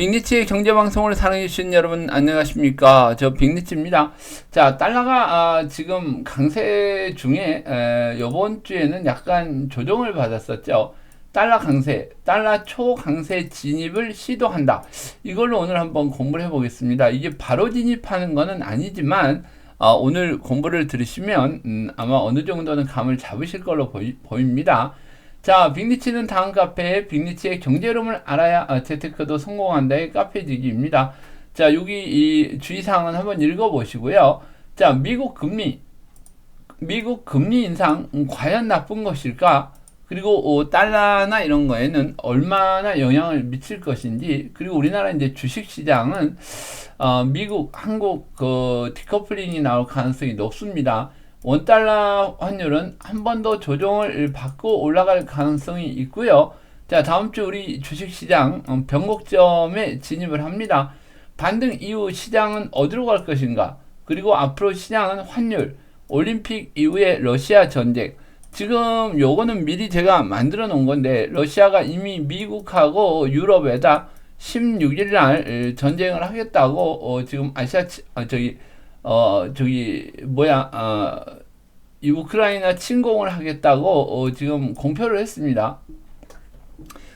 빅리치의 경제방송을 사랑해주신 여러분 안녕하십니까? 저 빅리치입니다. 자 달러가 아, 지금 강세 중에 에, 이번 주에는 약간 조정을 받았었죠. 달러 강세 달러 초강세 진입을 시도한다. 이걸로 오늘 한번 공부를 해 보겠습니다. 이게 바로 진입하는 것은 아니지만 어, 오늘 공부를 들으시면 음, 아마 어느 정도는 감을 잡으실 걸로 보이, 보입니다 자, 빅리치는 다음 카페에 빅리치의 경제론을 알아야 아, 재테크도 성공한다의 카페지기입니다. 자, 여기 이 주의사항은 한번 읽어보시고요. 자, 미국 금리, 미국 금리 인상 음, 과연 나쁜 것일까? 그리고 어, 달러나 이런 거에는 얼마나 영향을 미칠 것인지 그리고 우리나라 이제 주식 시장은 어, 미국, 한국 그 디커플링이 나올 가능성이 높습니다. 원달러 환율은 한 번 더 조정을 받고 올라갈 가능성이 있고요. 자, 다음 주 우리 주식시장 어, 변곡점에 진입을 합니다. 반등 이후 시장은 어디로 갈 것인가? 그리고 앞으로 시장은 환율, 올림픽 이후에 러시아 전쟁. 지금 요거는 미리 제가 만들어 놓은 건데 러시아가 이미 미국하고 유럽에다 16일 날 전쟁을 하겠다고 어, 지금 아시아 아, 저기 어 저기 뭐야 어, 이 우크라이나 침공을 하겠다고 어, 지금 공표를 했습니다.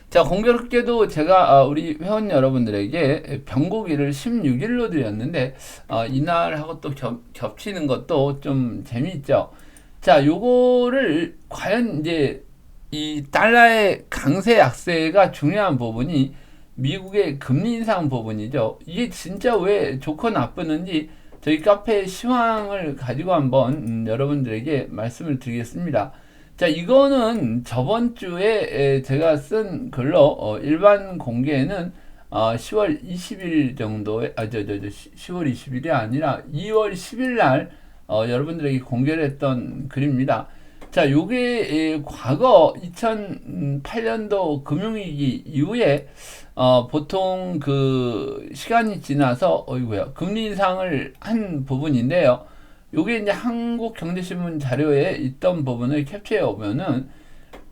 자 공교롭게도 제가 어, 우리 회원 여러분들에게 병고기를 16일로 드렸는데 어, 이날하고 또 겹, 겹치는 것도 좀 재미있죠. 자 요거를 과연 이제 이 달러의 강세 약세가 중요한 부분이 미국의 금리 인상 부분이죠. 이게 진짜 왜 좋고 나쁘는지 저희 카페 시황을 가지고 한번 음, 여러분들에게 말씀을 드리겠습니다. 자, 이거는 저번 주에 제가 쓴 글로 어, 일반 공개는 어, 10월 20일 정도에 아, 저, 저, 저, 10월 20일이 아니라 2월 10일 날 어, 여러분들에게 공개를 했던 글입니다. 자, 요게 과거 2008년도 금융위기 이후에 어, 보통 그 시간이 지나서 어이구야 금리 인상을 한 부분인데요. 요게 이제 한국경제신문 자료에 있던 부분을 캡처해 오면은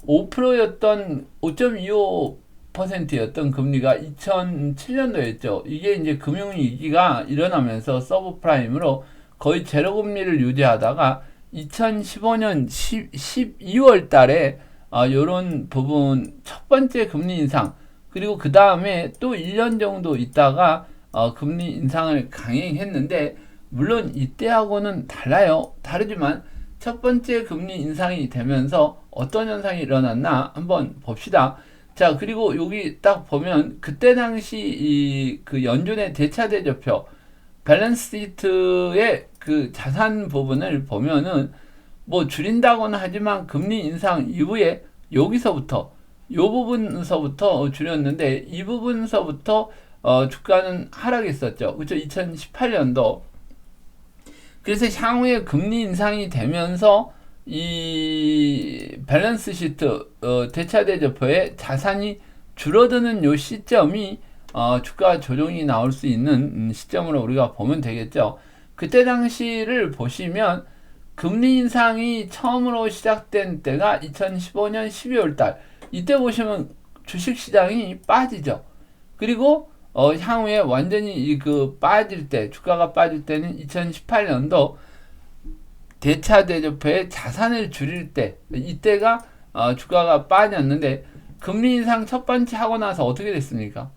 5%였던 5.25%였던 금리가 2007년도였죠. 이게 이제 금융위기가 일어나면서 서브프라임으로 거의 제로 금리를 유지하다가 2015년 10, 12월 달에 어, 요런 부분 첫 번째 금리 인상 그리고 그 다음에 또 1년 정도 있다가 어, 금리 인상을 강행했는데 물론 이때하고는 달라요. 다르지만 첫 번째 금리 인상이 되면서 어떤 현상이 일어났나 한번 봅시다. 자, 그리고 여기 딱 보면 그때 당시 이 그 연준의 대차 대조표 밸런스 시트의 그 자산 부분을 보면은 뭐 줄인다고는 하지만 금리 인상 이후에 여기서부터 요 부분서부터 줄였는데 이 부분서부터 어, 주가는 하락했었죠. 그렇죠? 2018년도. 그래서 향후에 금리 인상이 되면서 이 밸런스 시트 어, 대차 대조표의 자산이 줄어드는 요 시점이 어, 주가 조정이 나올 수 있는 시점으로 우리가 보면 되겠죠. 그때 당시를 보시면 금리 인상이 처음으로 시작된 때가 2015년 12월 달. 이때 보시면 주식 시장이 빠지죠. 그리고 어, 향후에 완전히 그 빠질 때, 주가가 빠질 때는 2018년도 대차 대조표의 자산을 줄일 때, 이때가 어, 주가가 빠졌는데 금리 인상 첫 번째 하고 나서 어떻게 됐습니까?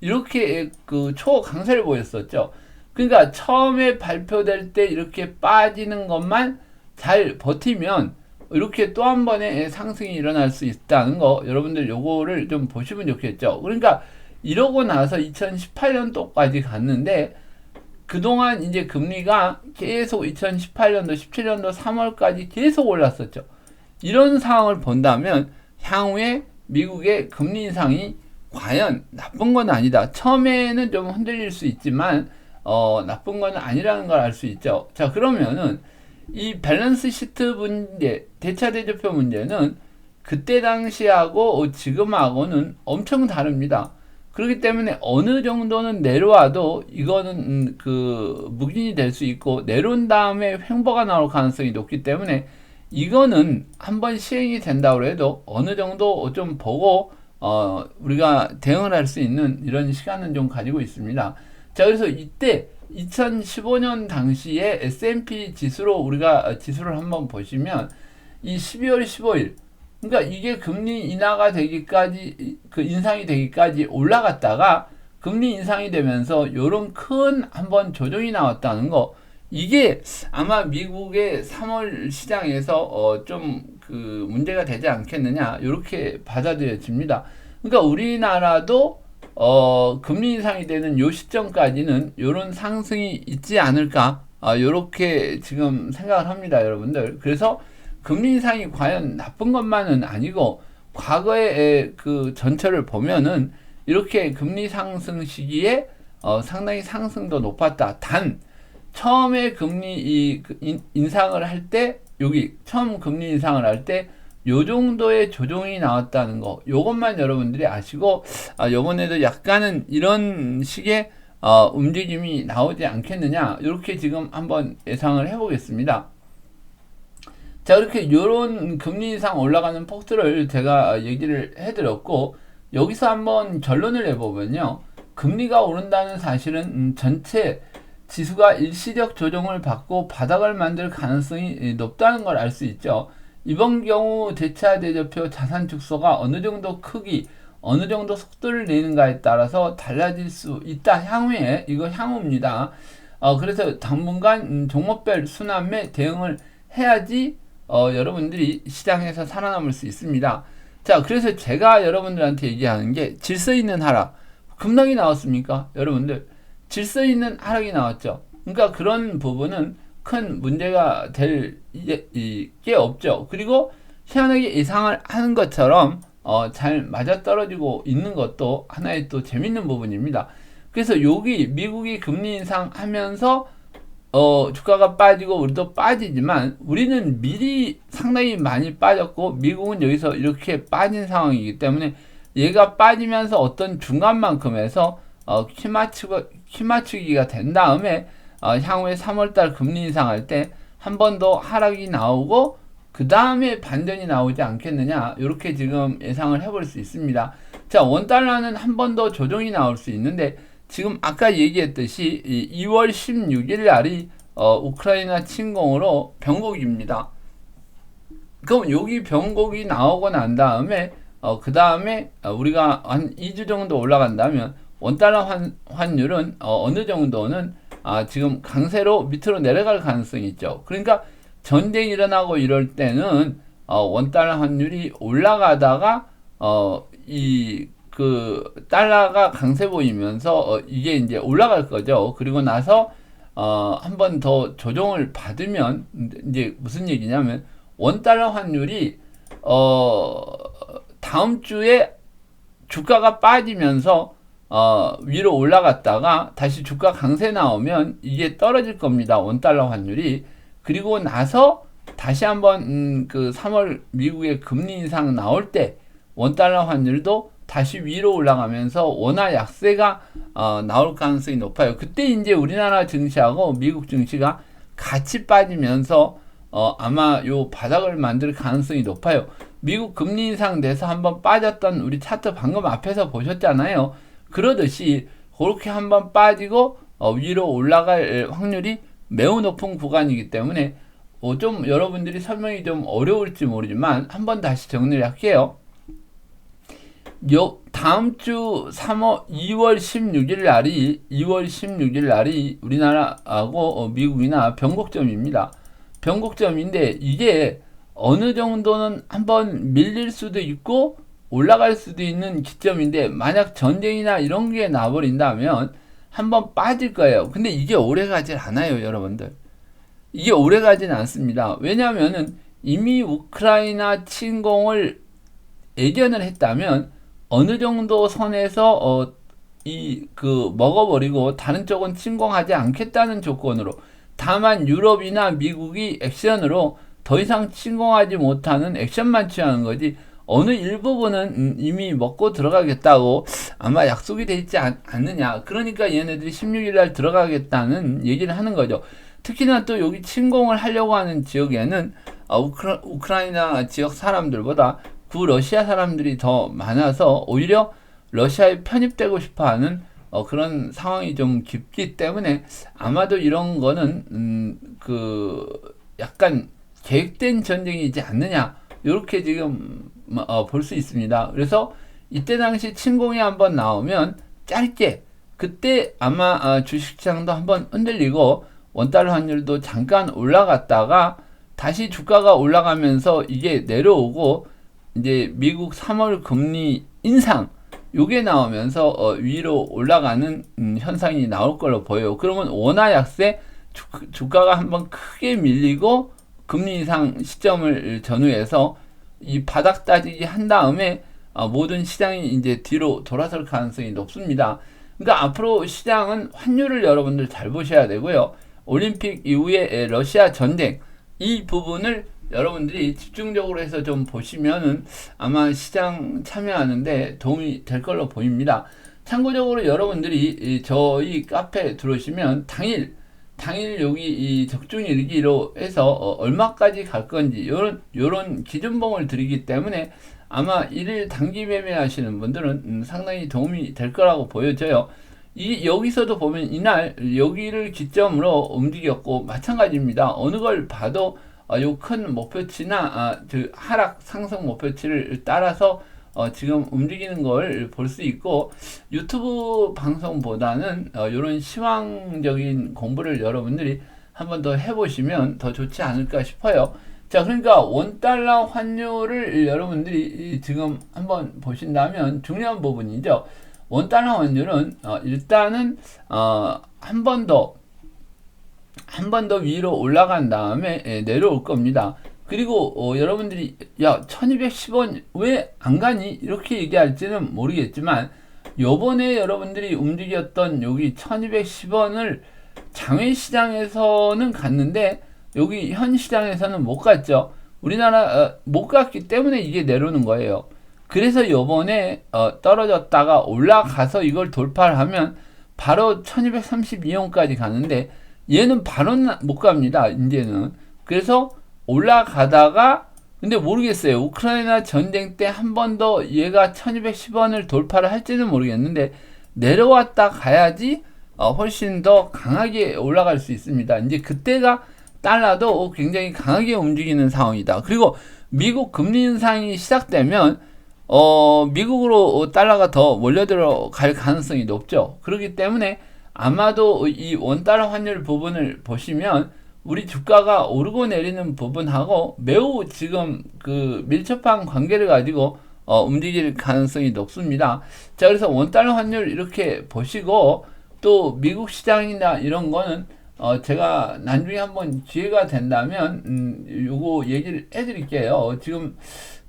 이렇게 그 초강세를 보였었죠. 그러니까 처음에 발표될 때 이렇게 빠지는 것만 잘 버티면 이렇게 또 한 번의 상승이 일어날 수 있다는 거 여러분들 요거를 좀 보시면 좋겠죠. 그러니까 이러고 나서 2018년도까지 갔는데 그동안 이제 금리가 계속 2018년도, 17년도 3월까지 계속 올랐었죠. 이런 상황을 본다면 향후에 미국의 금리 인상이 과연 나쁜 건 아니다. 처음에는 좀 흔들릴 수 있지만 어, 나쁜 건 아니라는 걸 알 수 있죠. 자, 그러면은 이 밸런스 시트 문제, 대차 대조표 문제는 그때 당시하고 지금하고는 엄청 다릅니다. 그렇기 때문에 어느 정도는 내려와도 이거는 음, 그 묵인이 될 수 있고 내려온 다음에 횡보가 나올 가능성이 높기 때문에 이거는 한번 시행이 된다고 해도 어느 정도 좀 보고 어, 우리가 대응을 할 수 있는 이런 시간은 좀 가지고 있습니다. 자, 그래서 이때 2015년 당시에 S&P 지수로 우리가 지수를 한번 보시면 이 12월 15일 그러니까 이게 금리 인하가 되기까지 그 인상이 되기까지 올라갔다가 금리 인상이 되면서 요런 큰 한번 조정이 나왔다는 거 이게 아마 미국의 3월 시장에서 어 좀 그 문제가 되지 않겠느냐 이렇게 받아들여집니다. 그러니까 우리나라도 어 금리 인상이 되는 요 시점까지는 요런 상승이 있지 않을까 아 요렇게 지금 생각을 합니다, 여러분들. 그래서 금리 인상이 과연 나쁜 것만은 아니고 과거의 그 전철을 보면은 이렇게 금리 상승 시기에 어 상당히 상승도 높았다. 단 처음에 금리 이그 인상을 할 때 여기 처음 금리 인상을 할 때 요 정도의 조정이 나왔다는 거 요것만 여러분들이 아시고 아 요번에도 약간은 이런 식의 어, 움직임이 나오지 않겠느냐 이렇게 지금 한번 예상을 해보겠습니다. 자 이렇게 요런 금리 인상 올라가는 폭들을 제가 얘기를 해드렸고 여기서 한번 결론을 내보면요 금리가 오른다는 사실은 음, 전체 지수가 일시적 조정을 받고 바닥을 만들 가능성이 높다는 걸 알 수 있죠. 이번 경우 대차 대조표 자산 축소가 어느 정도 크기, 어느 정도 속도를 내는가에 따라서 달라질 수 있다. 향후에 이거 향후입니다. 어, 그래서 당분간 음, 종목별 순환매 대응을 해야지 어, 여러분들이 시장에서 살아남을 수 있습니다. 자, 그래서 제가 여러분들한테 얘기하는 게 질서 있는 하락. 급락이 나왔습니까? 여러분들. 질서 있는 하락이 나왔죠. 그러니까 그런 부분은 큰 문제가 될게 없죠. 그리고 희한하게 예상을 하는 것처럼 어, 잘 맞아떨어지고 있는 것도 하나의 또 재밌는 부분입니다. 그래서 여기 미국이 금리 인상하면서 어, 주가가 빠지고 우리도 빠지지만 우리는 미리 상당히 많이 빠졌고 미국은 여기서 이렇게 빠진 상황이기 때문에 얘가 빠지면서 어떤 중간만큼에서 어, 키 맞추고 키 맞추기가 된 다음에 어, 향후에 3월달 금리 인상할 때 한 번 더 하락이 나오고 그 다음에 반전이 나오지 않겠느냐 이렇게 지금 예상을 해볼 수 있습니다. 자 원달러는 한 번 더 조정이 나올 수 있는데 지금 아까 얘기했듯이 2월 16일 날이 어, 우크라이나 침공으로 변곡입니다. 그럼 여기 변곡이 나오고 난 다음에 어, 그 다음에 어, 우리가 한 2주 정도 올라간다면 원달러 환, 환율은 어, 어느 정도는 아, 지금 강세로 밑으로 내려갈 가능성이 있죠. 그러니까 전쟁이 일어나고 이럴 때는 어, 원달러 환율이 올라가다가 어, 이 그 달러가 강세 보이면서 어, 이게 이제 올라갈 거죠. 그리고 나서 어, 한 번 더 조정을 받으면 이제 무슨 얘기냐면 원달러 환율이 어, 다음 주에 주가가 빠지면서 어, 위로 올라갔다가 다시 주가 강세 나오면 이게 떨어질 겁니다. 원달러 환율이. 그리고 나서 다시 한번 음, 그 3월 미국의 금리 인상 나올 때 원달러 환율도 다시 위로 올라가면서 원화 약세가 어, 나올 가능성이 높아요. 그때 이제 우리나라 증시하고 미국 증시가 같이 빠지면서 어, 아마 요 바닥을 만들 가능성이 높아요. 미국 금리 인상 돼서 한번 빠졌던 우리 차트 방금 앞에서 보셨잖아요. 그러듯이 그렇게 한번 빠지고 어, 위로 올라갈 확률이 매우 높은 구간이기 때문에 어, 좀 여러분들이 설명이 좀 어려울지 모르지만 한번 다시 정리를 할게요. 요 다음 주 3월 2월 16일 날이 2월 16일 날이 우리나라하고 어, 미국이나 변곡점입니다. 변곡점인데 이게 어느 정도는 한번 밀릴 수도 있고 올라갈 수도 있는 기점인데 만약 전쟁이나 이런 게 나버린다면 한번 빠질 거예요. 근데 이게 오래 가질 않아요, 여러분들. 이게 오래 가진 않습니다. 왜냐하면은 이미 우크라이나 침공을 예견을 했다면 어느 정도 선에서 어, 이 그 먹어버리고 다른 쪽은 침공하지 않겠다는 조건으로 다만 유럽이나 미국이 액션으로 더 이상 침공하지 못하는 액션만 취하는 거지 어느 일부분은 음, 이미 먹고 들어가겠다고 아마 약속이 돼 있지 않, 느냐 그러니까 얘네들이 16일 날 들어가겠다는 얘기를 하는 거죠. 특히나 또 여기 침공을 하려고 하는 지역에는 어, 우크라, 우크라이나 지역 사람들보다 구러시아 사람들이 더 많아서 오히려 러시아에 편입되고 싶어 하는 어, 그런 상황이 좀 깊기 때문에 아마도 이런 거는 음, 그 약간 계획된 전쟁이지 않느냐 이렇게 지금 어, 볼 수 있습니다. 그래서 이때 당시 침공이 한번 나오면 짧게 그때 아마 어, 주식시장도 한번 흔들리고 원달러 환율도 잠깐 올라갔다가 다시 주가가 올라가면서 이게 내려오고 이제 미국 3월 금리 인상 요게 나오면서 어, 위로 올라가는 음, 현상이 나올 걸로 보여요. 그러면 원화 약세 주, 가가 한번 크게 밀리고 금리 인상 시점을 전후해서 이 바닥 따지기 한 다음에 어, 모든 시장이 이제 뒤로 돌아설 가능성이 높습니다. 그러니까 앞으로 시장은 환율을 여러분들 잘 보셔야 되고요. 올림픽 이후에 러시아 전쟁 이 부분을 여러분들이 집중적으로 해서 좀 보시면은 아마 시장 참여하는데 도움이 될 걸로 보입니다. 참고적으로 여러분들이 저희 카페 들어오시면 당일 당일 여기 이 적중 일기로 해서 어, 얼마까지 갈 건지 요런 요런 기준봉을 드리기 때문에 아마 일일 단기 매매하시는 분들은 음, 상당히 도움이 될 거라고 보여져요. 이 여기서도 보면 이날 여기를 기점으로 움직였고 마찬가지입니다. 어느 걸 봐도 어, 요큰 목표치나 아, 그 하락 상승 목표치를 따라서 어, 지금 움직이는 걸 볼 수 있고 유튜브 방송보다는 어, 이런 시황적인 공부를 여러분들이 한 번 더 해보시면 더 좋지 않을까 싶어요. 자, 그러니까 원달러 환율을 여러분들이 지금 한번 보신다면 중요한 부분이죠. 원달러 환율은 어, 일단은 어, 한 번 더 한 번 더 위로 올라간 다음에 예, 내려올 겁니다. 그리고 어, 여러분들이 야 1210원 왜 안 가니 이렇게 얘기할지는 모르겠지만 요번에 여러분들이 움직였던 여기 1210원을 장외 시장에서는 갔는데 여기 현 시장에서는 못 갔죠. 우리나라 어, 못 갔기 때문에 이게 내려오는 거예요. 그래서 요번에 어, 떨어졌다가 올라가서 이걸 돌파를 하면 바로 1232원까지 가는데 얘는 바로 못 갑니다. 이제는. 그래서 올라가다가 근데 모르겠어요. 우크라이나 전쟁 때 한 번 더 얘가 1210원을 돌파를 할지는 모르겠는데 내려왔다 가야지 어, 훨씬 더 강하게 올라갈 수 있습니다. 이제 그때가 달러도 굉장히 강하게 움직이는 상황이다. 그리고 미국 금리 인상이 시작되면 어, 미국으로 달러가 더 몰려 들어 갈 가능성이 높죠. 그렇기 때문에 아마도 이 원달러 환율 부분을 보시면 우리 주가가 오르고 내리는 부분하고 매우 지금 그 밀접한 관계를 가지고 어, 움직일 가능성이 높습니다. 자, 그래서 원달러 환율 이렇게 보시고 또 미국 시장이나 이런 거는 어, 제가 나중에 한번 기회가 된다면, 음, 요거 얘기를 해드릴게요. 지금,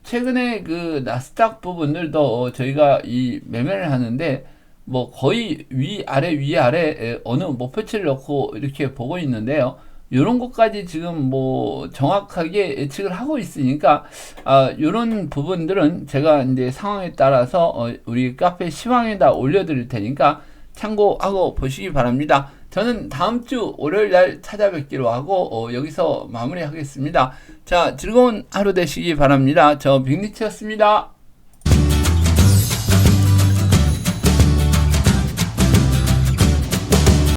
최근에 그 나스닥 부분들도 저희가 이 매매를 하는데, 뭐 거의 위, 아래, 위, 아래 어느 목표치를 넣고 이렇게 보고 있는데요. 이런 것까지 지금 뭐 정확하게 예측을 하고 있으니까 아 이런 부분들은 제가 이제 상황에 따라서 어, 우리 카페 시황에다 올려드릴 테니까 참고하고 보시기 바랍니다. 저는 다음 주 월요일 날 찾아뵙기로 하고 어, 여기서 마무리하겠습니다. 자 즐거운 하루 되시기 바랍니다. 저 빅리치였습니다.